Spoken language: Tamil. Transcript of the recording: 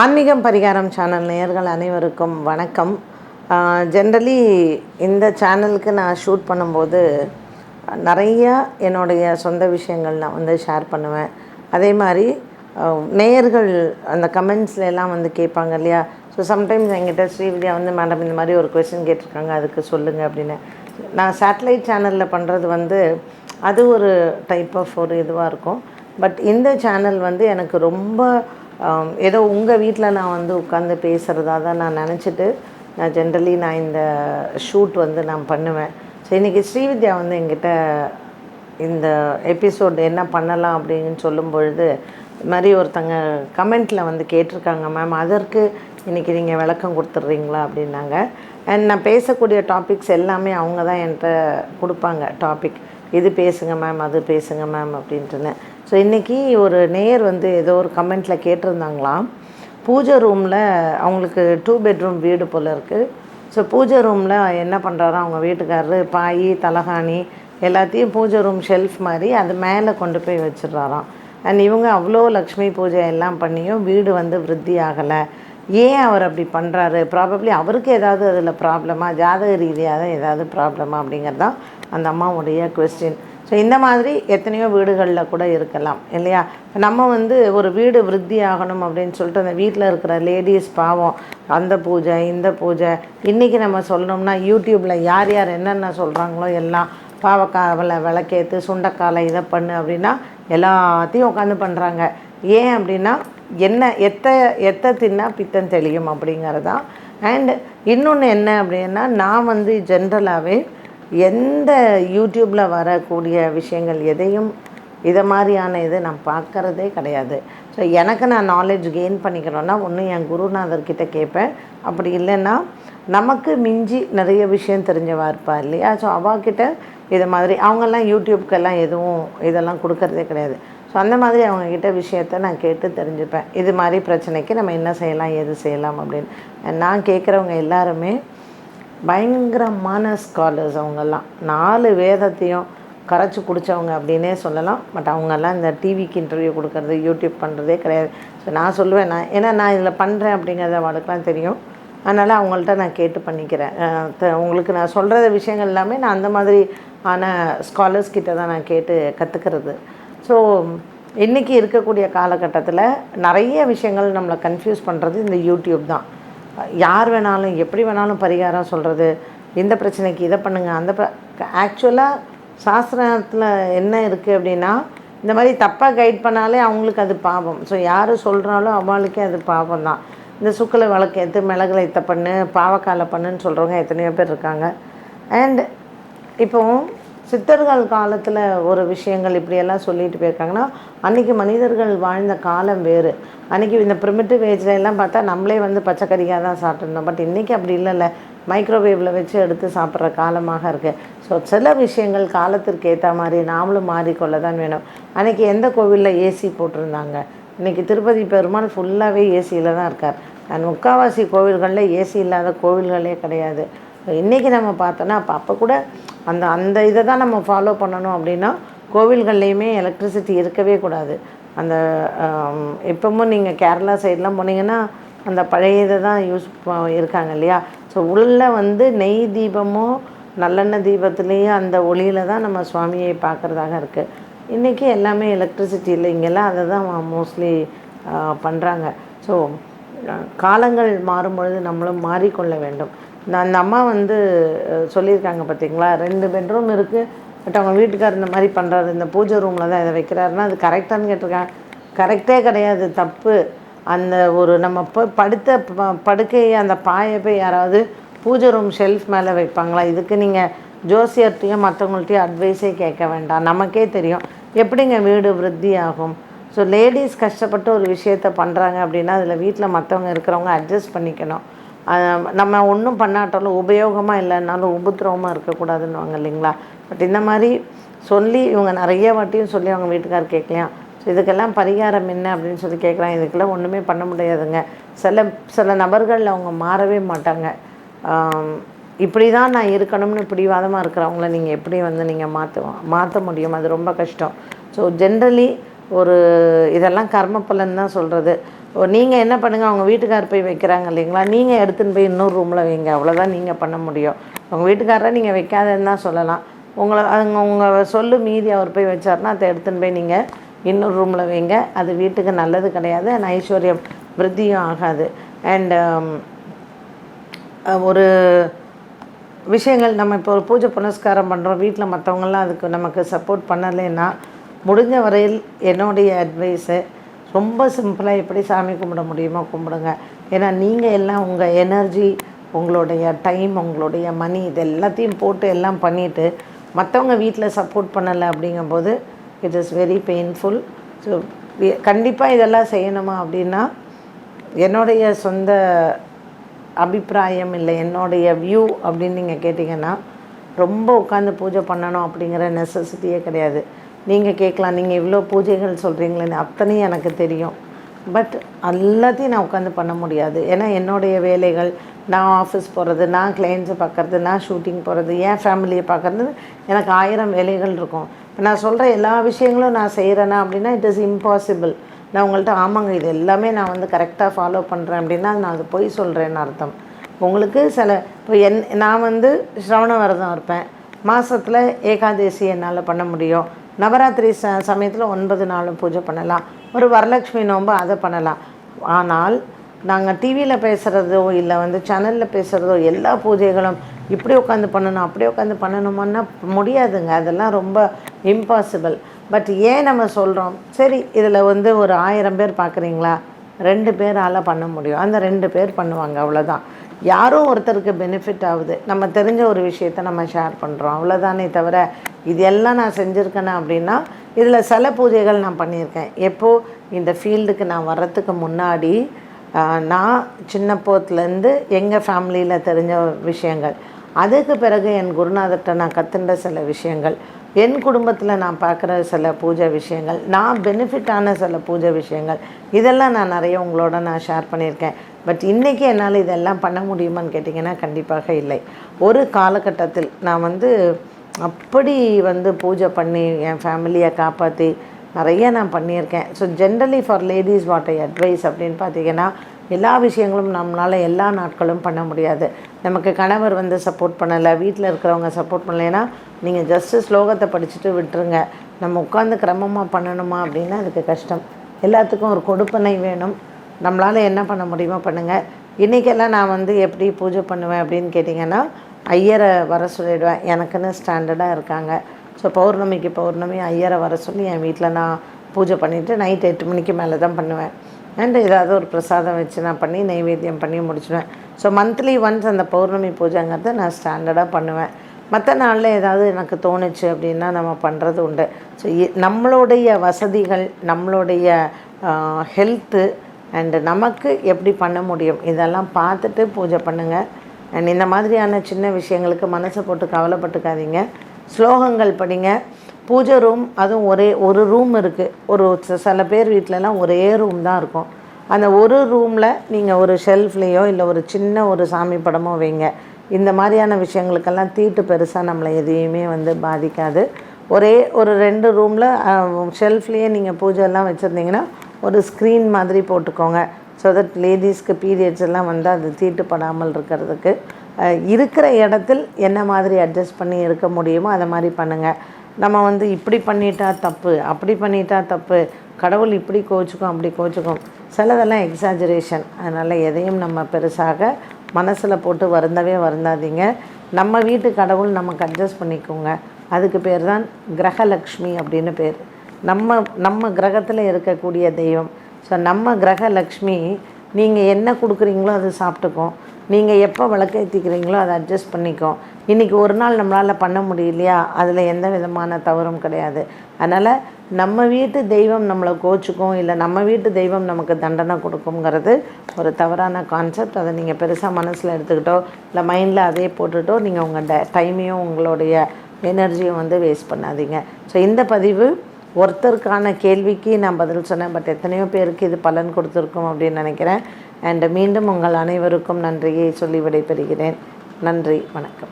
ஆன்மீகம் பரிகாரம் சேனல் நேயர்கள் அனைவருக்கும் வணக்கம். ஜென்ரலி இந்த சேனலுக்கு நான் ஷூட் பண்ணும்போது நிறையா என்னுடைய சொந்த விஷயங்கள் நான் வந்து ஷேர் பண்ணுவேன். அதே மாதிரி நேயர்கள் அந்த கமெண்ட்ஸில் எல்லாம் வந்து கேட்பாங்க இல்லையா? ஸோ சம்டைம்ஸ் என்கிட்ட ஸ்ரீவித்யா வந்து மேடம் இந்த மாதிரி ஒரு கொஸ்டின் கேட்டிருக்காங்க அதுக்கு சொல்லுங்கள் அப்படின்னு. நான் சேட்டலைட் சேனலில் பண்ணுறது வந்து அது ஒரு டைப் ஆஃப் ஒரு இதுவாக இருக்கும். பட் இந்த சேனல் வந்து எனக்கு ரொம்ப ஏதோ உங்கள் வீட்டில் நான் வந்து உட்காந்து பேசுகிறதா தான் நான் நினச்சிட்டு நான் ஜென்ரலி நான் இந்த ஷூட் வந்து நான் பண்ணுவேன். ஸோ இன்றைக்கி ஸ்ரீவித்யா வந்து என்கிட்ட இந்த எபிசோட் என்ன பண்ணலாம் அப்படின்னு சொல்லும் பொழுது இது மாதிரி ஒருத்தங்க கமெண்ட்டில் வந்து கேட்டிருக்காங்க மேம் அதற்கு இன்றைக்கி நீங்கள் விளக்கம் கொடுத்துட்றீங்களா? அப்படின்னாங்க. அண்ட் நான் பேசக்கூடிய டாபிக்ஸ் எல்லாமே அவங்க தான் என்கிட்ட கொடுப்பாங்க டாபிக் இது பேசுங்க மேம் அது பேசுங்க மேம் அப்படின்ட்டுன்னு. ஸோ இன்றைக்கி ஒரு நேயர் வந்து ஏதோ ஒரு கமெண்ட்டில் கேட்டிருந்தாங்களாம். பூஜை ரூமில் அவங்களுக்கு டூ பெட்ரூம் வீடு போல் இருக்குது ஸோ பூஜை ரூமில் என்ன பண்ணுறாரோ அவங்க வீட்டுக்காரரு பாய் தலகாணி எல்லாத்தையும் பூஜை ரூம் ஷெல்ஃப் மாதிரி அது மேலே கொண்டு போய் வச்சிடுறாராம். அண்ட் இவங்க அவ்வளோ லக்ஷ்மி பூஜை எல்லாம் பண்ணியும் வீடு வந்து விருத்தி ஆகலை. ஏன் அவர் அப்படி பண்ணுறாரு ப்ராபப்ளி அவருக்கு ஏதாவது அதில் ப்ராப்ளமா ஜாதக ரீதியாக தான் ஏதாவது ப்ராப்ளமா அப்படிங்கிறது தான் அந்த அம்மாவுடைய கொஸ்டின் ஸோ இந்த மாதிரி எத்தனையோ வீடுகளில் கூட இருக்கலாம் இல்லையா? நம்ம வந்து ஒரு வீடு விருத்தி ஆகணும் அப்படின்னு சொல்லிட்டு அந்த வீட்டில் இருக்கிற லேடிஸ் பாவம் அந்த பூஜை இந்த பூஜை இன்றைக்கி நம்ம சொல்லணும்னா யூடியூப்பில் யார் யார் என்னென்ன சொல்கிறாங்களோ எல்லாம் பாவக்காவில் விளக்கேற்று சுண்டக்காலை இதை பண்ணு அப்படின்னா எல்லாத்தையும் உட்காந்து பண்ணுறாங்க ஏன் அப்படின்னா என்ன எத்த எத்த தின்னா பித்தம் தெளியும் அப்படிங்கிறது தான் இன்னொன்று என்ன அப்படின்னா நான் வந்து ஜென்ரலாகவே எந்த யூடியூப்பில் வரக்கூடிய விஷயங்கள் எதையும் இதை மாதிரியான இது நான் பார்க்கறதே கிடையாது. ஸோ எனக்கு நான் நாலேஜ் கெயின் பண்ணிக்கணும்னா ஒன்று என் குருநாதர்கிட்ட கேட்பேன் அப்படி இல்லைன்னா நமக்கு மிஞ்சி நிறைய விஷயம் தெரிஞ்சவா இருப்பா இல்லையா? ஸோ அவாக்கிட்ட இது மாதிரி அவங்கெல்லாம் யூடியூப்க்கெல்லாம் எதுவும் இதெல்லாம் கொடுக்கறதே கிடையாது. ஸோ அந்த மாதிரி அவங்கக்கிட்ட விஷயத்த நான் கேட்டு தெரிஞ்சுப்பேன். இது மாதிரி பிரச்சனைக்கு நம்ம என்ன செய்யலாம் எது செய்யலாம் அப்படின்னு. நான் கேட்குறவங்க எல்லாருமே பயங்கரமான ஸ்காலர்ஸ் அவங்கெல்லாம். நாலு வேதத்தையும் கரைச்சி குடித்தவங்க அப்படின்னே சொல்லலாம். பட் அவங்கெல்லாம் இந்த டிவிக்கு இன்டர்வியூ கொடுக்கறது யூடியூப் பண்ணுறதே கிடையாது. ஸோ நான் சொல்லுவேன் நான் ஏன்னா நான் இதில் பண்ணுறேன் அப்படிங்கிறத அவளுக்குலாம் தெரியும். அதனால் அவங்கள்ட்ட நான் கேட்டு பண்ணிக்கிறேன். த- உங்களுக்கு நான் சொல்கிற விஷயங்கள் எல்லாமே நான் அந்த மாதிரி ஆன ஸ்காலர்ஸ் கிட்ட தான் நான் கேட்டு கற்றுக்கிறது ஸோ இன்றைக்கி இருக்கக்கூடிய காலகட்டத்தில் நிறைய விஷயங்கள் நம்மளை கன்ஃபியூஸ் பண்ணுறது இந்த யூடியூப் தான். யார் வேணாலும் எப்படி வேணாலும் பரிகாரம் சொல்கிறது இந்த பிரச்சனைக்கு இதை பண்ணுங்கள் அந்த ஆக்சுவலாக சாஸ்திரத்தில் என்ன இருக்குது அப்படின்னா இந்த மாதிரி தப்பாக கைட் பண்ணாலே அவங்களுக்கு அது பாவம். ஸோ யார் சொல்கிறாலும் அவளுக்கே அது பாவம் தான். இந்த சுக்கலை விளக்கேற்று மிளகுல இத்த பண்ணு பாவக்காலை பண்ணுன்னு சொல்கிறவங்க எத்தனையோ பேர் இருக்காங்க. அண்ட் இப்போ சித்தர்கள் காலத்தில் ஒரு விஷயங்கள் இப்படியெல்லாம் சொல்லிட்டு போயிருக்காங்கன்னா அன்றைக்கி மனிதர்கள் வாழ்ந்த காலம் வேறு. அன்றைக்கி இந்த ப்ரிமிட்டிவ் ஏஜில் எல்லாம் பார்த்தா நம்மளே வந்து பச்சைக்கறியாக தான் சாப்பிட்ருந்தோம் பட் இன்றைக்கி அப்படி இல்லைல்ல. மைக்ரோவேவில் வச்சு எடுத்து சாப்பிட்ற காலமாக இருக்குது ஸோ சில விஷயங்கள் காலத்திற்கு ஏற்ற மாதிரி நாமளும் மாறிக்கொள்ள தான் வேணும். அன்றைக்கி எந்த கோவிலில் ஏசி போட்டிருந்தாங்க? இன்றைக்கி திருப்பதி பெருமாள் ஃபுல்லாகவே ஏசியில் தான் இருக்கார். அண்ட் முக்காவாசி கோவில்களில் ஏசி இல்லாத கோவில்களே கிடையாது. இன்றைக்கி நம்ம பார்த்தோன்னா அப்போ அப்போ கூட அந்த அந்த இதை தான் நம்ம ஃபாலோ பண்ணணும் அப்படின்னா கோவில்கள்லேயுமே எலக்ட்ரிசிட்டி இருக்கவே கூடாது. அந்த எப்பவும் நீங்கள் கேரளா சைட்லாம் போனீங்கன்னா அந்த பழைய இதை தான் யூஸ் இருக்காங்க இல்லையா? ஸோ உள்ள வந்து நெய் தீபமோ நல்லெண்ணெய் தீபத்துலேயே அந்த ஒளியில் தான் நம்ம சுவாமியை பார்க்குறதாக இருக்குது இன்றைக்கி எல்லாமே எலக்ட்ரிசிட்டி இல்லை. இங்கெல்லாம் அதை தான் மோஸ்ட்லி பண்ணுறாங்க ஸோ காலங்கள் மாறும் பொழுது நம்மளும் மாறிக்கொள்ள வேண்டும். நான் அந்த அம்மா வந்து சொல்லியிருக்காங்க பார்த்தீங்களா ரெண்டு பெட்ரூம் இருக்குது பட் அவங்க வீட்டுக்கார் இந்த மாதிரி பண்ணுறாரு இந்த பூஜை ரூமில் தான் இதை வைக்கிறாருன்னா அது கரெக்டானு கேட்டிருக்காங்க. கரெக்டே கிடையாது தப்பு. அந்த ஒரு நம்ம இப்போ படுத்த ப- படுக்கையை அந்த பாயை போய் யாராவது பூஜை ரூம் ஷெல்ஃப் மேலே வைப்பாங்களா? இதுக்கு நீங்கள் ஜோசியர்கிட்டையும் மற்றவங்கள்ட்டையும் அட்வைஸே கேட்க வேண்டாம். நமக்கே தெரியும். எப்படிங்க வீடு விருத்தி ஆகும்? ஸோ லேடிஸ் கஷ்டப்பட்டு ஒரு விஷயத்த பண்ணுறாங்க அப்படின்னா அதில் வீட்டில் மற்றவங்க இருக்கிறவங்க அட்ஜஸ்ட் பண்ணிக்கணும். நம்ம ஒன்றும் பண்ணாட்டாலும் உபயோகமாக இல்லைனாலும் உபத்திரவமாக இருக்கக்கூடாதுன்னுவாங்க இல்லைங்களா? பட் இந்த மாதிரி சொல்லி இவங்க நிறைய வாட்டியும் சொல்லி அவங்க வீட்டுக்கார் கேட்கலையா? ஸோ இதுக்கெல்லாம் பரிகாரம் என்ன அப்படின்னு சொல்லி கேட்குறாங்க. இதுக்கெல்லாம் ஒன்றுமே பண்ண முடியாதுங்க. சில சில நபர்கள் அவங்க மாறவே மாட்டாங்க. இப்படி தான் நான் இருக்கணும்னு பிடிவாதமாக இருக்கிறவங்கள நீங்கள் எப்படி வந்து நீங்கள் மாற்ற மாற்ற முடியும்? அது ரொம்ப கஷ்டம். ஸோ ஜென்ரலி ஒரு இதெல்லாம் கர்ம பலன் தான் சொல்கிறது நீங்கள் என்ன பண்ணுங்கள் அவங்க வீட்டுக்கார் போய் வைக்கிறாங்க இல்லைங்களா? நீங்கள் எடுத்துன்னு போய் இன்னொரு ரூமில் வைங்க அவ்வளோதான் நீங்கள் பண்ண முடியும். உங்கள் வீட்டுக்காரரை நீங்கள் வைக்காதன்னு தான் சொல்லலாம். உங்களை அவங்க உங்கள் சொல்லு மீதி அவர் போய் வச்சார்னா அதை எடுத்துன்னு போய் நீங்கள் இன்னொரு ரூமில் வைங்க. அது வீட்டுக்கு நல்லது கிடையாது அண்ட் ஐஸ்வர்யம் விருத்தியும் ஆகாது. Um, அண்டு ஒரு விஷயங்கள் நம்ம இப்போ ஒரு பூஜை புனஸ்காரம் பண்ணுறோம் வீட்டில் மற்றவங்களாம் அதுக்கு நமக்கு சப்போர்ட் பண்ணலைன்னா முடிஞ்ச வரையில் என்னுடைய அட்வைஸு ரொம்ப சிம்பிளாக எப்படி சாமி கும்பிட முடியுமோ கும்பிடுங்க. ஏன்னா நீங்கள் எல்லாம் உங்கள் எனர்ஜி உங்களுடைய டைம் உங்களுடைய மணி இது எல்லாத்தையும் போட்டு எல்லாம் பண்ணிவிட்டு மற்றவங்க வீட்டில் சப்போர்ட் பண்ணலை அப்படிங்கும்போது it is very painful so கண்டிப்பாக இதெல்லாம் செய்யணுமா அப்படின்னா என்னுடைய சொந்த அபிப்பிராயம் இல்லை என்னுடைய வியூ அப்படின்னு நீங்கள் கேட்டிங்கன்னா ரொம்ப உட்காந்து பூஜை பண்ணணும் அப்படிங்கிற நெசசிட்டியே கிடையாது. நீங்கள் கேட்கலாம் நீங்கள் இவ்வளோ பூஜைகள் சொல்கிறீங்களேன்னு அத்தனையும் எனக்கு தெரியும். பட் எல்லாத்தையும் நான் உட்காந்து பண்ண முடியாது. ஏன்னா என்னுடைய வேலைகள் நான் ஆஃபீஸ் போகிறது நான் கிளைண்ட்ஸை பார்க்குறது நான் ஷூட்டிங் போகிறது என் ஃபேமிலியை பார்க்குறது எனக்கு ஆயிரம் வேலைகள் இருக்கும். இப்போ நான் சொல்கிற எல்லா விஷயங்களும் நான் செய்கிறேன்னா அப்படின்னா இட் இஸ் இம்பாசிபிள் நான் உங்கள்கிட்ட ஆமாங்க இது எல்லாமே நான் வந்து கரெக்டாக ஃபாலோ பண்ணுறேன் அப்படின்னா நான் அது பொய் சொல்கிறேன்னு அர்த்தம். உங்களுக்கு சில இப்போ என் நான் வந்து ஸ்ரவண விரதம் இருப்பேன். மாதத்தில் ஏகாதேசி என்னால் பண்ண முடியும். நவராத்திரி ச சமயத்தில் ஒன்பது நாளும் பூஜை பண்ணலாம். ஒரு வரலட்சுமி நோன்பு அதை பண்ணலாம். ஆனால் நாங்கள் டிவியில் பேசுகிறதோ இல்லை வந்து சேனலில் பேசுகிறதோ எல்லா பூஜைகளும் இப்படி உட்காந்து பண்ணணும் அப்படி உட்காந்து பண்ணணுமான்னா முடியாதுங்க. அதெல்லாம் ரொம்ப இம்பாசிபிள் பட் ஏன் நம்ம சொல்கிறோம் சரி இதில் வந்து ஒரு ஆயிரம் பேர் பார்க்குறீங்களா ரெண்டு பேரால் பண்ண முடியும். அந்த ரெண்டு பேர் பண்ணுவாங்க அவ்வளோதான் யாரோ ஒருத்தருக்கு பெனிஃபிட் ஆகுது. நம்ம தெரிஞ்ச ஒரு விஷயத்த நம்ம ஷேர் பண்ணுறோம் அவ்வளோதானே தவிர இது எல்லாம் நான் செஞ்சுருக்கேனா அப்படின்னா இதில் சில பூஜைகள் நான் பண்ணியிருக்கேன். எப்போது இந்த ஃபீல்டுக்கு நான் வர்றதுக்கு முன்னாடி நான் சின்ன போத்துலேருந்து எங்கள் ஃபேமிலியில் தெரிஞ்ச விஷயங்கள். அதுக்கு பிறகு என் குருநாதர்கிட்ட நான் கற்றுண்ட சில விஷயங்கள். என் குடும்பத்தில் நான் பார்க்குற சில பூஜை விஷயங்கள். நான் பெனிஃபிட்டான சில பூஜை விஷயங்கள். இதெல்லாம் நான் நிறைய உங்களோட நான் ஷேர் பண்ணியிருக்கேன். பட் இன்றைக்கி என்னால் இதெல்லாம் பண்ண முடியுமான்னு கேட்டிங்கன்னா கண்டிப்பாக இல்லை. ஒரு காலகட்டத்தில் நான் வந்து அப்படி வந்து பூஜை பண்ணி என் ஃபேமிலியை காப்பாற்றி நிறைய நான் பண்ணியிருக்கேன். So generally for ladies what I advise அப்படின்னு பார்த்தீங்கன்னா எல்லா விஷயங்களும் நம்மளால் எல்லா நாட்களும் பண்ண முடியாது. நமக்கு கணவர் வந்து சப்போர்ட் பண்ணலை வீட்டில் இருக்கிறவங்க சப்போர்ட் பண்ணலைன்னா நீங்கள் ஜஸ்ட்டு ஸ்லோகத்தை படிச்சுட்டு விட்டுருங்க. நம்ம உட்காந்து கிரமமாக பண்ணணுமா அப்படின்னா அதுக்கு கஷ்டம். எல்லாத்துக்கும் ஒரு கொடுப்பனை வேணும். நம்மளால் என்ன பண்ண முடியுமோ பண்ணுங்கள் இன்றைக்கெல்லாம் நான் வந்து எப்படி பூஜை பண்ணுவேன் அப்படின்னு கேட்டிங்கன்னா ஐயரை வர சொல்லிவிடுவேன் எனக்குன்னு ஸ்டாண்டர்டாக இருக்காங்க. ஸோ பௌர்ணமிக்கு பௌர்ணமி ஐயரை வர சொல்லி என் வீட்டில் நான் பூஜை பண்ணிவிட்டு நைட் எட்டு மணிக்கு மேலே தான் பண்ணுவேன். அண்ட் ஏதாவது ஒரு பிரசாதம் வச்சு நான் பண்ணி நைவேத்தியம் பண்ணி முடிச்சுடுவேன். ஸோ மந்த்லி ஒன்ஸ் அந்த பௌர்ணமி பூஜைங்கிறத நான் ஸ்டாண்டர்டாக பண்ணுவேன். மற்ற நாளில் ஏதாவது எனக்கு தோணுச்சு அப்படின்னா நம்ம பண்ணுறது உண்டு. ஸோ நம்மளுடைய வசதிகள் நம்மளுடைய ஹெல்த்து அண்டு நமக்கு எப்படி பண்ண முடியும்? இதெல்லாம் பார்த்துட்டு பூஜை பண்ணுங்கள் அண்ட் இந்த மாதிரியான சின்ன விஷயங்களுக்கு மனசை போட்டு கவலைப்பட்டுக்காதீங்க. ஸ்லோகங்கள் படிங்க. பூஜை ரூம் அதுவும் ஒரே ஒரு ரூம் இருக்குது ஒரு சில பேர் வீட்டிலலாம் ஒரே ரூம் தான் இருக்கும். அந்த ஒரு ரூமில் நீங்கள் ஒரு ஷெல்ஃப்லேயோ இல்லை ஒரு சின்ன ஒரு சாமி படமோ வைங்க. இந்த மாதிரியான விஷயங்களுக்கெல்லாம் தீட்டு பெருசாக நம்மளை எதையுமே வந்து பாதிக்காது. ஒரே ஒரு ரெண்டு ரூமில் ஷெல்ஃப்லேயே நீங்கள் பூஜைலாம் வச்சுருந்தீங்கன்னா ஒரு ஸ்க்ரீன் மாதிரி போட்டுக்கோங்க. ஸோ தட் லேடிஸ்க்கு பீரியட்ஸ் எல்லாம் வந்து அது தீட்டுப்படாமல் இருக்கிறதுக்கு இருக்கிற இடத்தில் என்ன மாதிரி அட்ஜஸ்ட் பண்ணி இருக்க முடியுமோ அதை மாதிரி பண்ணுங்கள் நம்ம வந்து இப்படி பண்ணிட்டா தப்பு அப்படி பண்ணிட்டா தப்பு கடவுள் இப்படி கோச்சுக்கும் அப்படி கோச்சுக்கும். சிலதெல்லாம் எக்ஸாஜரேஷன் அதனால் எதையும் நம்ம பெருசாக மனசில் போட்டு வருந்தவே வருந்தாதீங்க. நம்ம வீட்டு கடவுள் நமக்கு அட்ஜஸ்ட் பண்ணிக்கோங்க. அதுக்கு பேர் தான் கிரகலக்ஷ்மி அப்படின்னு பேர். நம்ம நம்ம கிரகத்தில் இருக்கக்கூடிய தெய்வம். ஸோ நம்ம கிரக லக்ஷ்மி நீங்கள் என்ன கொடுக்குறீங்களோ அது சாப்பிட்டுக்கும் நீங்கள் எப்போ விளக்கேற்றிக்கிறீங்களோ அதை அட்ஜஸ்ட் பண்ணிக்கும் இன்றைக்கி ஒரு நாள் நம்மளால் பண்ண முடியலையா? அதில் எந்த விதமான தவறும் கிடையாது. அதனால் நம்ம வீட்டு தெய்வம் நம்மளை கோச்சுக்கும் இல்லை நம்ம வீட்டு தெய்வம் நமக்கு தண்டனை கொடுக்குங்கிறது ஒரு தவறான கான்செப்ட் அதை நீங்கள் பெருசாக மனசில் எடுத்துக்கிட்டோ இல்லை மைண்டில் அதே போட்டுட்டோ நீங்கள் உங்கள் ட டைமையும் உங்களுடைய எனர்ஜியும் வந்து வேஸ்ட் பண்ணாதீங்க. ஸோ இந்த பதிவு ஒருத்தருக்கான கேள்விக்கு நான் பதில் சொன்னேன் பட் எத்தனையோ பேருக்கு இது பலன் கொடுத்துருக்கும் அப்படின்னு நினைக்கிறேன். அண்ட் மீண்டும் உங்கள் அனைவருக்கும் நன்றியை சொல்லி விடைபெறுகிறேன். நன்றி வணக்கம்.